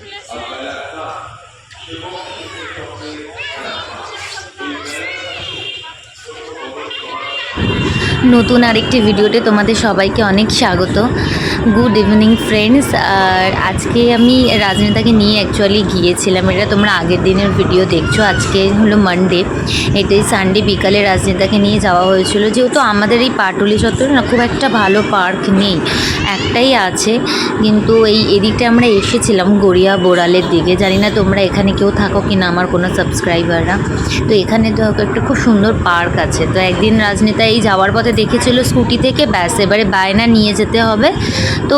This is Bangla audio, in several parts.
Amen. নতুন আরেকটি ভিডিওতে তোমাদের সবাইকে অনেক স্বাগত। গুড ইভিনিং ফ্রেন্ডস আর আজকে আমি রাজনেতাকে নিয়ে অ্যাকচুয়ালি গিয়েছিলাম। এটা তোমরা আগের দিনের ভিডিও দেখছ। আজকে হলো মানডে এটাই সানডে বিকালে রাজনেতাকে নিয়ে যাওয়া হয়েছিল। যেহেতু আমাদের এই পাটুলি চত্বরে না, খুব একটা ভালো পার্ক নেই। একটাই আছে। কিন্তু এই এদিকটা আমরা এসেছিলাম গড়িয়া বোড়ালের দিকে। জানি না তোমরা এখানে কেউ থাকো কি না আমার কোনো সাবস্ক্রাইবাররা তো এখানে তো একটা খুব সুন্দর পার্ক আছে। তো একদিন রাজনেতা এই যাওয়ার পথে দেখেছিল স্কুটি থেকে, ব্যাস, এবারে বায়না নিয়ে যেতে হবে। তো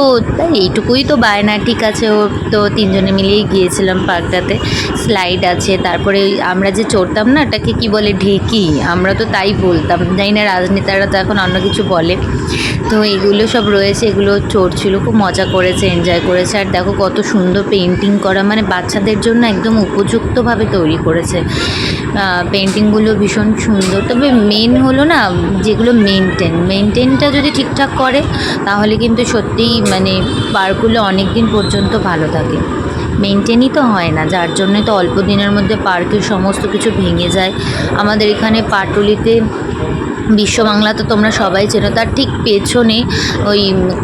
এইটুকুই তো বায়না, ঠিক আছে, ও তো তিনজনে মিলেই গিয়েছিলাম পার্কটাতে। স্লাইড আছে, তারপরে আমরা যে চড়তাম না ওটাকে কি বলে, ঢেকি, আমরা তো তাই বলতাম। জানি না রাজনেতারা তো এখন অন্য কিছু বলে। তো এগুলো সব রয়েছে, এগুলো চড়ছিল, খুব মজা করেছে, এনজয় করেছে। আর দেখো কত সুন্দর পেন্টিং করা মানে বাচ্চাদের জন্য একদম উপযুক্তভাবে তৈরি করেছে। পেন্টিংগুলো ভীষণ সুন্দর। তবে মেন হলো না, যেগুলো মেনটেন মেনটেনটা যদি ঠিকঠাক করে, তাহলে কিন্তু সত্যিই মানে পার্কগুলো অনেক দিন পর্যন্ত ভালো থাকে। মেনটেনই তো হয় না, যার জন্য তো অল্প দিনের মধ্যে পার্কের সমস্ত কিছু ভেঙে যায়। আমাদের এখানে পাটুলিতে বিশ্ব বাংলা তো তোমরা সবাই চেনো, তার ঠিক পেছনে ওই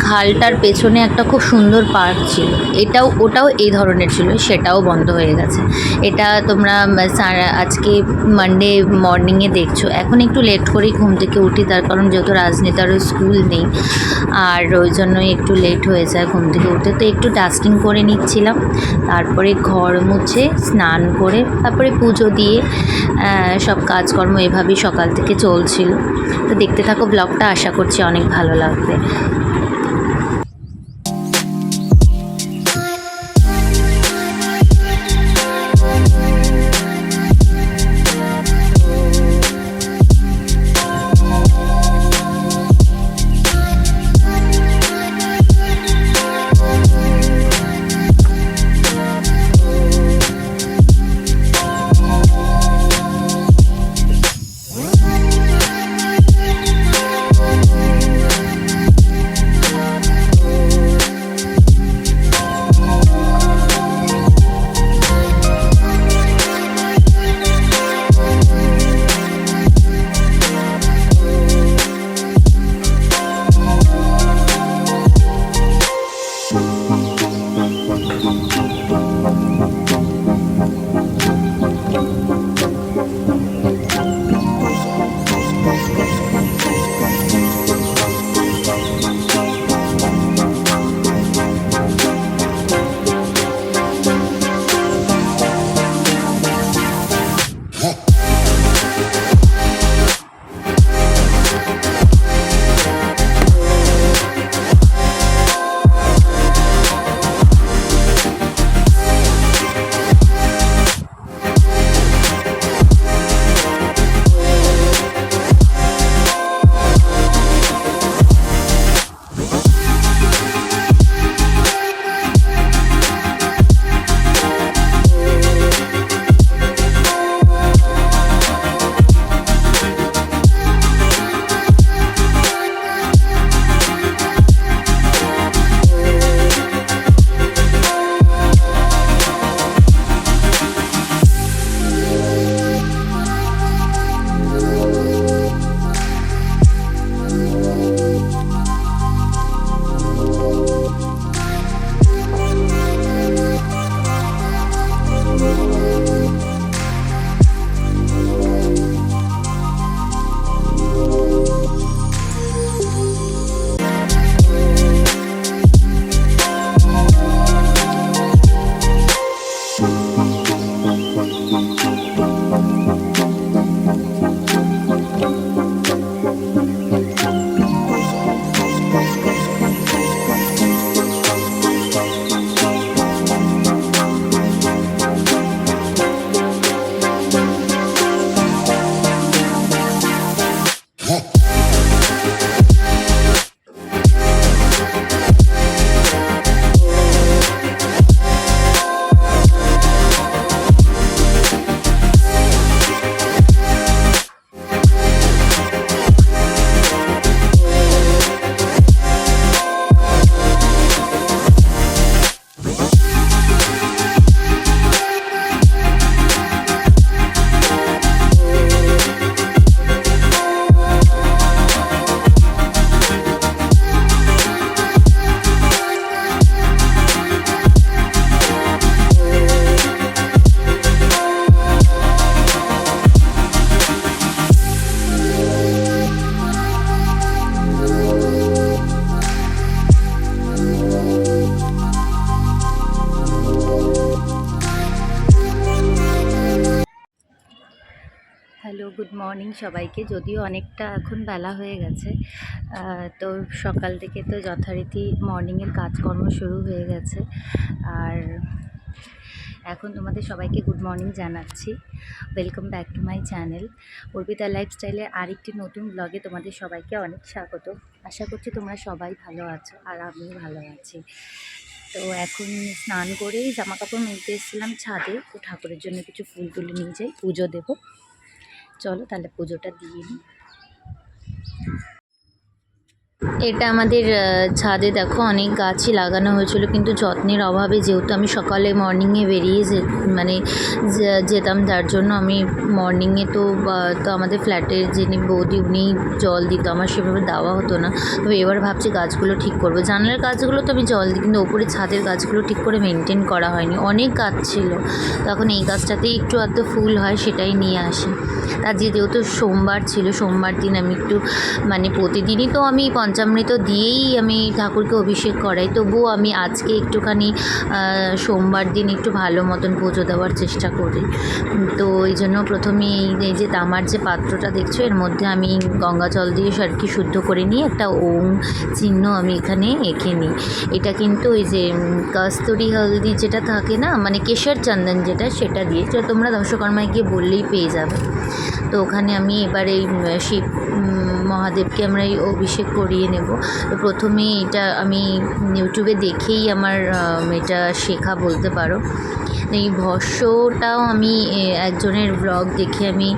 খালটার পেছনে একটা খুব সুন্দর পার্ক ছিল। এটাও, ওটাও এই ধরনের ছিল, সেটাও বন্ধ হয়ে গেছে। এটা তোমরা আজকে মানডে মর্নিংয়ে দেখছ। এখন একটু লেট করেই ঘুম থেকে উঠি, তার কারণ যেহেতু রাজনেতারও স্কুল নেই, আর ওই জন্যই একটু লেট হয়ে যায় ঘুম থেকে উঠতে। তো একটু ডাস্টিং করে নিচ্ছিলাম, তারপরে ঘর মুছে স্নান করে, তারপরে পুজো দিয়ে সব কাজকর্ম এভাবেই সকাল থেকে চলছিল। তো দেখতে থাকো ব্লগটা আশা করছি অনেক ভালো লাগবে। সবাইকে, যদিও অনেকটা এখন বেলা হয়ে গেছে। তো সকাল থেকে তো যথারীতি মর্নিংয়ের কাজকর্ম শুরু হয়ে গেছে। আর এখন তোমাদের সবাইকে গুড মর্নিং জানাচ্ছি। Welcome back to my channel Arpita লাইফস্টাইলের আরেকটি নতুন ব্লগে তোমাদের সবাইকে অনেক স্বাগত। আশা করছি তোমরা সবাই ভালো আছো আর আমিও ভালো আছি। তো এখন স্নান করেই জামা কাপড় এসেছিলাম ছাদে। তো ঠাকুরের জন্য কিছু ফুল তুলে নিয়ে যাই, পুজো দেবো। চলো তাহলে পুজোটা দিয়ে নিই এটা আমাদের ছাদে দেখো অনেক গাছই লাগানো হয়েছিল, কিন্তু যত্নের অভাবে যেহেতু আমি সকালে মর্নিংয়ে বেরিয়ে যে মানে যেতাম, যার জন্য আমি মর্নিংয়ে তো তো আমাদের ফ্ল্যাটের যিনি বৌদি, উনি জল দিত, আমার সেভাবে দেওয়া হতো না। তবে এবার ভাবছি গাছগুলো ঠিক করব। জানলার গাছগুলো তো আমি জল দিই, কিন্তু ওপরে ছাদের গাছগুলো ঠিক করে মেনটেন করা হয়নি। অনেক গাছ ছিল। তখন এই গাছটাতেই একটু আধটু ফুল হয়, সেটাই নিয়ে আসি। তার যেহেতু সোমবার ছিল, সোমবার দিন আমি একটু মানে প্রতিদিনই তো আমি পঞ্চামৃত দিয়েই আমি ঠাকুরকে অভিষেক করাই। তবুও আমি আজকে একটুখানি সোমবার দিন একটু ভালো মতন পুজো দেওয়ার চেষ্টা করি। তো এই জন্য প্রথমে এই যে তামার যে পাত্রটা দেখছ, এর মধ্যে আমি গঙ্গা জল দিয়ে আর কি শুদ্ধ করে নিয়ে একটা ওম চিহ্ন আমি এখানে এঁকে নিই। এটা কিন্তু ওই যে কস্তুরি হলদি যেটা থাকে না মানে কেশর চন্দন যেটা, সেটা দিয়ে। তোমরা দর্শকর্মায় গিয়ে বললেই পেয়ে যাবে। তো ওখানে আমি এবার এই শিব মহাদেবকে আমরা এই অভিষেক করিয়ে নেব। তো প্রথমে এটা আমি ইউটিউবে দেখেই আমার আম, এটা শেখা বলতে পারো। এই ভস্যটাও আমি একজনের ব্লগ দেখে আমি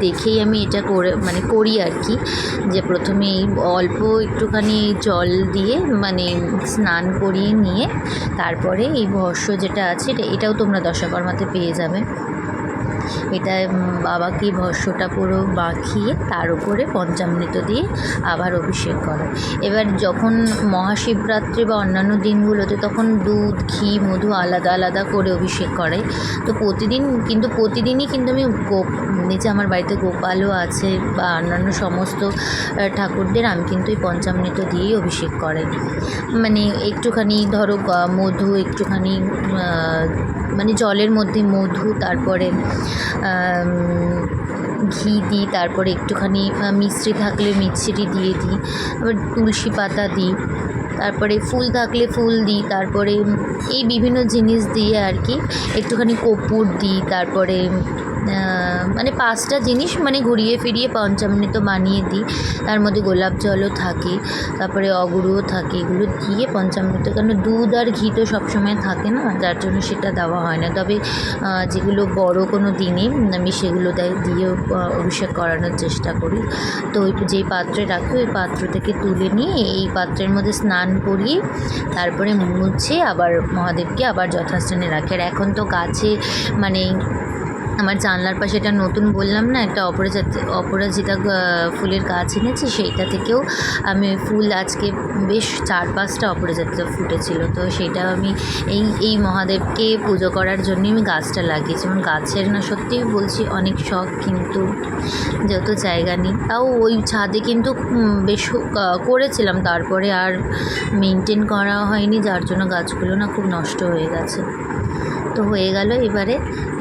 দেখেই আমি এটা করে মানে করি আর কি। যে প্রথমে অল্প একটুখানি জল দিয়ে মানে স্নান করিয়ে নিয়ে তারপরে এই ভস্য যেটা আছে এটা- এটাও তোমরা দশাকর্মাতে পেয়ে যাবে। এটা বাবাকে ভস্যটা পুরো মাখিয়ে তার উপরে পঞ্চামৃত দিয়ে আবার অভিষেক করা। এবার যখন মহাশিবরাত্রি বা অন্যান্য দিনগুলোতে তখন দুধ, ঘি, মধু আলাদা আলাদা করে অভিষেক করে। তো প্রতিদিন, কিন্তু প্রতিদিনই কিন্তু আমি নিচে আমার বাড়িতে গোপালও আছে বা অন্যান্য সমস্ত ঠাকুরদের, আমি কিন্তু এই পঞ্চামৃত দিয়েই অভিষেক করাই মানে একটুখানি ধরো মধু, একটুখানি মানে জলের মধ্যে মধু, তারপরে ঘি দিই, তারপরে একটুখানি মিশ্রি থাকলে মিশ্রি দিয়ে দিই, আবার তুলসী পাতা দিই, তারপরে ফুল থাকলে ফুল দিই, তারপরে এই বিভিন্ন জিনিস দিয়ে আর কি একটুখানি কর্পূর দিই, তারপরে মানে পাঁচটা জিনিস মানে ঘুরিয়ে ফিরিয়ে পঞ্চামৃত বানিয়ে দিই। তার মধ্যে গোলাপ জলও থাকে তারপরে অগুরুও থাকে এগুলো দিয়ে পঞ্চামৃত কেন দুধ আর ঘি তো সবসময় থাকে না যার জন্য সেটা দেওয়া হয় না। তবে যেগুলো বড় কোনো দিনে আমি সেগুলো দেয় আহ, অভিষেক করানোর চেষ্টা করি। তো ওই যেই পাত্রে রাখি ওই পাত্র থেকে তুলে নিয়ে এই পাত্রের মধ্যে স্নান করিয়ে তারপরে মুছে আবার মহাদেবকে আবার যথাস্থানে রাখি। আর এখন তো গাছে মানে আমার জানলার পাশে এটা নতুন বললাম না, একটা অপরাজিতা অপরাজিতা ফুলের গাছ এনেছি, সেইটা থেকেও আমি ফুল আজকে বেশ চার পাঁচটা অপরাজিতা ফুটেছিল। তো সেটা আমি এই এই মহাদেবকে পুজো করার জন্যই আমি গাছটা লাগিয়েছি। এবং গাছের না, সত্যিই বলছি অনেক শখ, কিন্তু যেহেতু জায়গা নেই, তাও ওই ছাদে কিন্তু বেশ করেছিলাম। তারপরে আর মেনটেন করা হয়নি, যার জন্য গাছগুলো না খুব নষ্ট হয়ে গেছে। তো হয়ে গেল এবারে।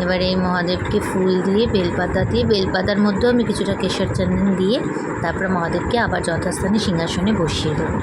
এবারে এই মহাদেবকে ফুল দিয়ে, বেলপাতা দিয়ে, বেলপাতার মধ্যেও আমি কিছুটা কেশর চন্দন দিয়ে তারপরে মহাদেবকে আবার যথাস্থানে সিংহাসনে বসিয়ে দেবো।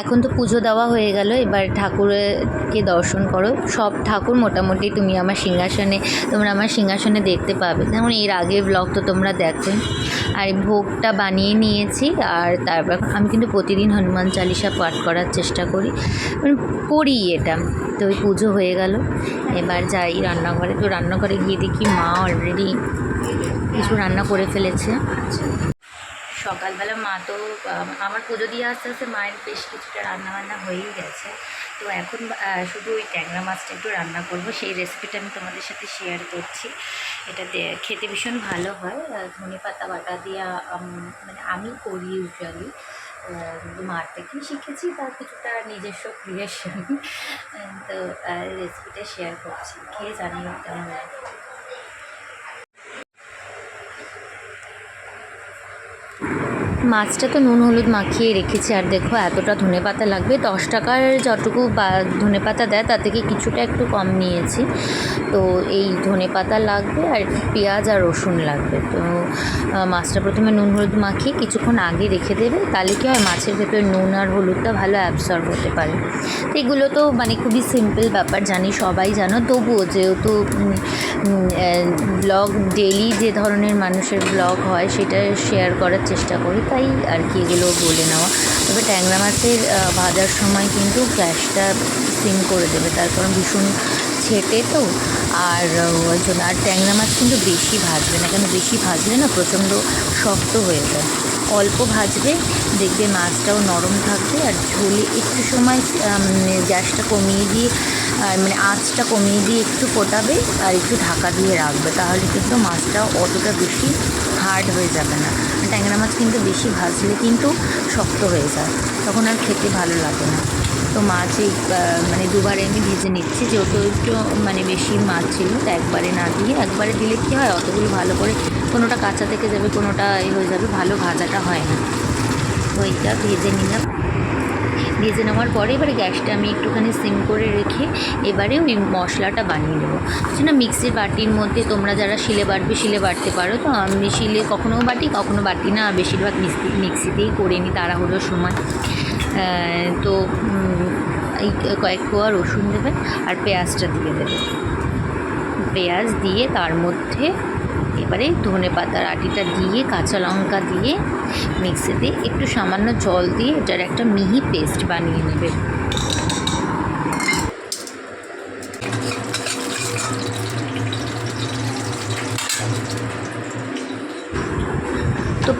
এখন তো পুজো দেওয়া হয়ে গেল, এবার ঠাকুরকে দর্শন করো। সব ঠাকুর মোটামুটি তুমি আমার সিংহাসনে, তোমরা আমার সিংহাসনে দেখতে পাবে। যেমন এর আগে ব্লগ তো তোমরা দেখো আর ভোগটা বানিয়ে নিয়েছি, আর তারপর আমি কিন্তু প্রতিদিন হনুমান চালিসা পাঠ করার চেষ্টা করি। মানে পড়ি এটা। তো ওই পুজো হয়ে গেল। এবার যাই রান্নাঘরে। তো রান্নাঘরে গিয়ে দেখি মা অলরেডি কিছু রান্না করে ফেলেছে। সকালবেলা মা তো আমার পুজো দিয়ে আস্তে আস্তে মায়ের বেশ কিছুটা রান্না বান্না হয়েই গেছে। তো এখন শুধু ওই ট্যাংরা মাছটা একটু রান্না করব, সেই রেসিপিটা আমি তোমাদের সাথে শেয়ার করছি। এটা খেতে ভীষণ ভালো হয়। ধনে পাতা বাটা দিয়ে মানে আমি করি ইউজুয়ালি মার থেকেই শিখেছি, তার কিছুটা নিজস্ব ক্রিয়েশন তো রেসিপিটা শেয়ার করছি। খেয়ে জানিও কেমন লাগে। মাছটা তো নুন, হলুদ মাখিয়ে রেখেছি, আর দেখো এতটা ধনে পাতা লাগবে। দশ টাকার যতটুকু ধনে পাতা দেয়, তার থেকে কিছুটা একটু কম নিয়েছি। তো এই ধনে পাতা লাগবে আর পেঁয়াজ আর রসুন লাগবে। তো মাছটা প্রথমে নুন, হলুদ মাখিয়ে কিছুক্ষণ আগে রেখে দেবে। তাহলে কি হয়, মাছের ভেতরে নুন আর হলুদটা ভালো অ্যাবসর্ব হতে পারে। তো এগুলো তো মানে খুবই সিম্পল ব্যাপার, জানি সবাই জানো। তবুও যেহেতু ব্লগ ডেলি যে ধরনের মানুষের ব্লগ হয়, সেটা শেয়ার করার চেষ্টা করি। তাই আর কি এগুলো বলে নেওয়া। তবে ট্যাংরা মাছের ভাজার সময় কিন্তু গ্যাসটা সিম করে দেবে, তার কারণ ভীষণ ছেটে তো। আর ওই জন্য, আর ট্যাংরা মাছ কিন্তু বেশি ভাজবে না, কেন বেশি ভাজলে না প্রচণ্ড শক্ত হয়ে যায়। অল্প ভাজবে দেখবে মাছটাও নরম থাকবে আর ঝোলে একটু সময় আম, গ্যাসটা কমিয়ে দিয়ে মানে আঁচটা কমিয়ে দিয়ে একটু ফোটাবে আর একটু ঢাকা দিয়ে রাখবে। তাহলে কিন্তু মাছটা অতটা বেশি হার্ড হয়ে যাবে না। ট্যাংরা মাছ কিন্তু বেশি ভাজলে কিন্তু শক্ত হয়ে যায় তখন আর খেতে ভালো লাগে না। তো মাছ এই মানে দুবারে আমি ভেজে নিচ্ছি যেহেতু একটু মানে বেশি মাছ ছিল তো একবারে না দিয়ে একবারে দিলে কী হয় অতগুলো ভালো করে কোনোটা কাঁচা থেকে যাবে, কোনোটা এ হয়ে যাবে, ভালো ভাজাটা হয় না। ওইটা ভেজে নিলাম। ভেজে নেওয়ার পরে এবারে গ্যাসটা আমি একটুখানি সিম করে রেখে এবারে ওই মশলাটা বানিয়ে নেব। না মিক্সির বাটির মধ্যে তোমরা যারা শিলে বাটবে, শিলে বাটতে পারো। তো আমি শিলে কখনো বাটি কখনো বাটি না, বেশিরভাগ মিক্সি, মিক্সিতেই করে নিই তাড়াহুড়োর সময়। তো এই কয়েক কোয়া রসুন দেবে আর পেঁয়াজটা দিয়ে দেবে। পেঁয়াজ দিয়ে তার মধ্যে এবারে ধনে পাতার আটিটা দিয়ে, কাঁচা লঙ্কা দিয়ে মিক্সিতে একটু সামান্য জল দিয়ে এটার একটা মিহি পেস্ট বানিয়ে নেবে।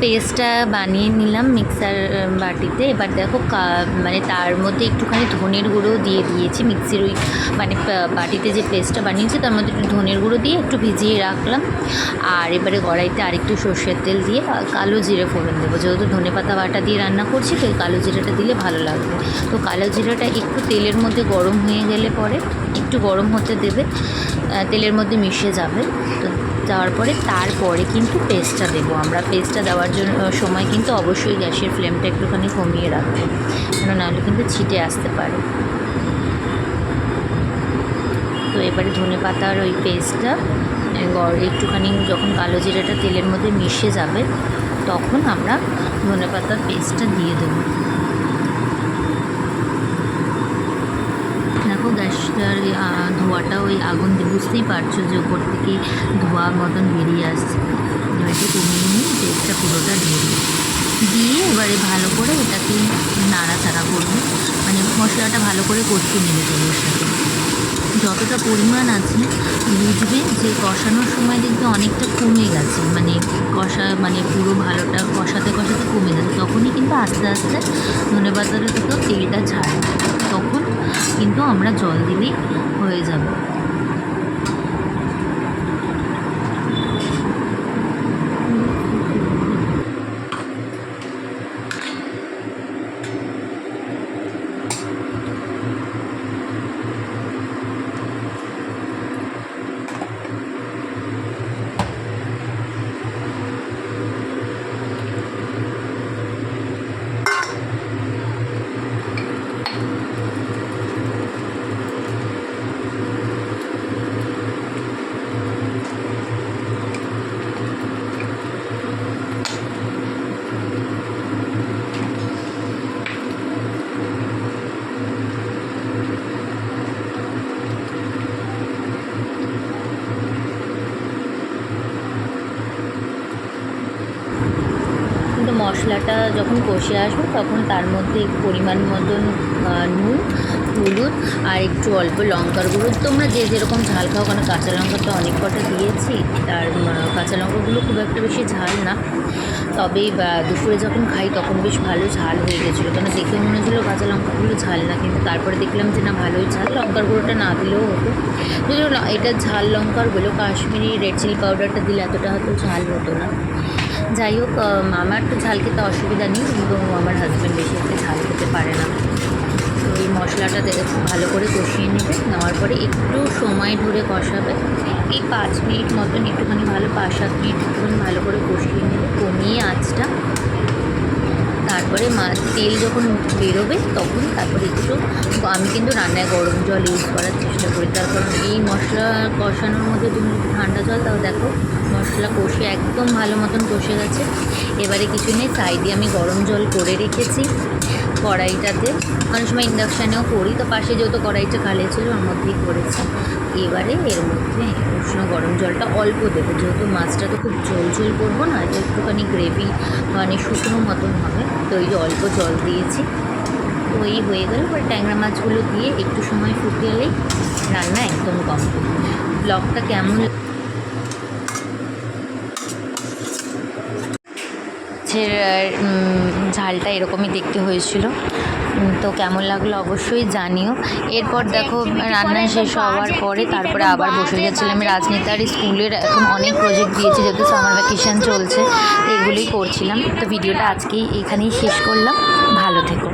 পেস্টটা বানিয়ে নিলাম মিক্সার বাটিতে। এবার দেখো মানে তার মধ্যে একটুখানি ধনের গুঁড়ো দিয়ে দিয়েছি মিক্সির ওই মানে বাটিতে যে পেস্টটা বানিয়েছি তার মধ্যে একটু ধনের গুঁড়ো দিয়ে একটু ভিজিয়ে রাখলাম। আর এবারে কড়াইতে আরেকটু সর্ষের তেল দিয়ে কালো জিরে ফোড়ন দেবো। যেহেতু ধনে পাতা বাটা দিয়ে রান্না করছি, তো কালো জিরাটা দিলে ভালো লাগবে। তো কালো জিরাটা একটু তেলের মধ্যে গরম হয়ে গেলে পরে একটু গরম হতে দেবে তেলের মধ্যে মিশে যাবে। তো দেওয়ার পরে তারপরে কিন্তু পেস্টটা দেবো। আমরা পেস্টটা দেওয়ার জন্য সময় কিন্তু অবশ্যই গ্যাসের ফ্লেমটা একটুখানি কমিয়ে রাখব। কেন নাহলে কিন্তু ছিটে আসতে পারে। তো এবারে ধনে পাতার ওই পেস্টটা গড় একটুখানি যখন কালো জিরাটা তেলের মধ্যে মিশে যাবে, তখন আমরা ধনে পাতার পেস্টটা দিয়ে দেবো। আহ, ধোঁয়াটা ওই আগুন দিয়ে বুঝতেই পারছ যে ওপর থেকে ধোঁয়া মতন বেরিয়ে আসছে। এবার একটু কমিয়ে নিয়ে পেস্টটা পুরোটা দিয়ে দিয়ে এবারে ভালো করে এটাকে নাড়াচাড়া করব। মানে মশলাটা ভালো করে কষিয়ে নেবে তেলের সাথে। যতটা পরিমাণ আছে বুঝবে যে কষানোর সময় দেখবে অনেকটা কমে গেছে। মানে কষা মানে পুরো ভালোটা কষাতে কষাতে কমে গেছে। তখনই কিন্তু আস্তে আস্তে ধনে পাতাটা থেকেও তেলটা ছাড়ে তখন কিন্তু আমরা জল দিলেই হয়ে যাবে। মশলাটা যখন কষে আসবে তখন তার মধ্যে পরিমাণ মতন নুন হলুদ আর একটু অল্প লঙ্কার গুঁড়ো। তোমরা যে যেরকম ঝাল খাও কারণ কাঁচা লঙ্কা তো অনেক কটা দিয়েছি উম, কাঁচা লঙ্কাগুলো খুব একটা বেশি ঝাল না। তবে দুপুরে যখন খাই তখন বেশ ভালো ঝাল হয়ে গেছিল। কেন দেখে মনে হচ্ছিল কাঁচা লঙ্কাগুলো ঝাল না কিন্তু তারপরে দেখলাম যে না ভালোই ঝাল। লঙ্কার গুঁড়োটা না দিলেও হতো। যদিও এটা ঝাল লঙ্কারগুলো কাশ্মীরি রেড চিলি পাউডারটা দিলে এতটা হয়তো ঝাল হতো না। যাই হোক আমার তো ঝাল খেতে অসুবিধা নেই, এবং আমার হাজব্যান্ড বেশি একটা ঝাল খেতে পারে না। তো এই মশলাটা দেখে খুব ভালো করে কষিয়ে নেবে, নেওয়ার পরে একটু সময় ধরে কষাবে। এই পাঁচ মিনিট মতন একটুখানি ভালো, পাঁচ সাত মিনিট একটুখানি ভালো করে কষিয়ে নেবে, কমিয়ে আঁচটা তারপরে মা, তেল যখন বেরোবে তখন তারপরে একটু, আমি কিন্তু রান্নায় গরম জল ইউজ করার চেষ্টা করি। তার কারণ এই মশলা কষানোর মধ্যে তুমি ঠান্ডা জল তাও দেখো মশলা কষে একদম ভালো মতন কষে গেছে। এবারে কিছু নেই সাইডে আমি গরম জল করে রেখেছি কড়াইটাতে। অনেক সময় ইন্ডাকশানেও করি, তো পাশে যেহেতু কড়াইটা খালি ছিল ওর মধ্যেই করেছি। এবারে এর মধ্যে উষ্ণ গরম জলটা অল্প দেবো। যেহেতু মাছটা তো খুব ঝোল ঝোল করব না এটা একটুখানি গ্রেভি মানে শুকনো মতন হবে। তো যে অল্প জল দিয়েছি। তো এই হয়ে গেল। এবার ট্যাংরা মাছগুলো দিয়ে একটু সময় ফুটিয়েলেই রান্না একদম কম ব্লগটা কেমন ঝালটা এরকমই দেখতে হয়েছিল। তো কেমন লাগল অবশ্যই জানিও। এরপর দেখো, রান্না শেষ হওয়ার পরে তারপরে আবার বসে গেছিলাম। রাজনীতার স্কুলের এখন অনেক প্রজেক্ট দিয়েছে, যেহেতু সামার ভ্যাকেশন চলছে এগুলোই করছিলাম। তো ভিডিওটা আজকেই এখানেই শেষ করলাম। ভালো থেকো।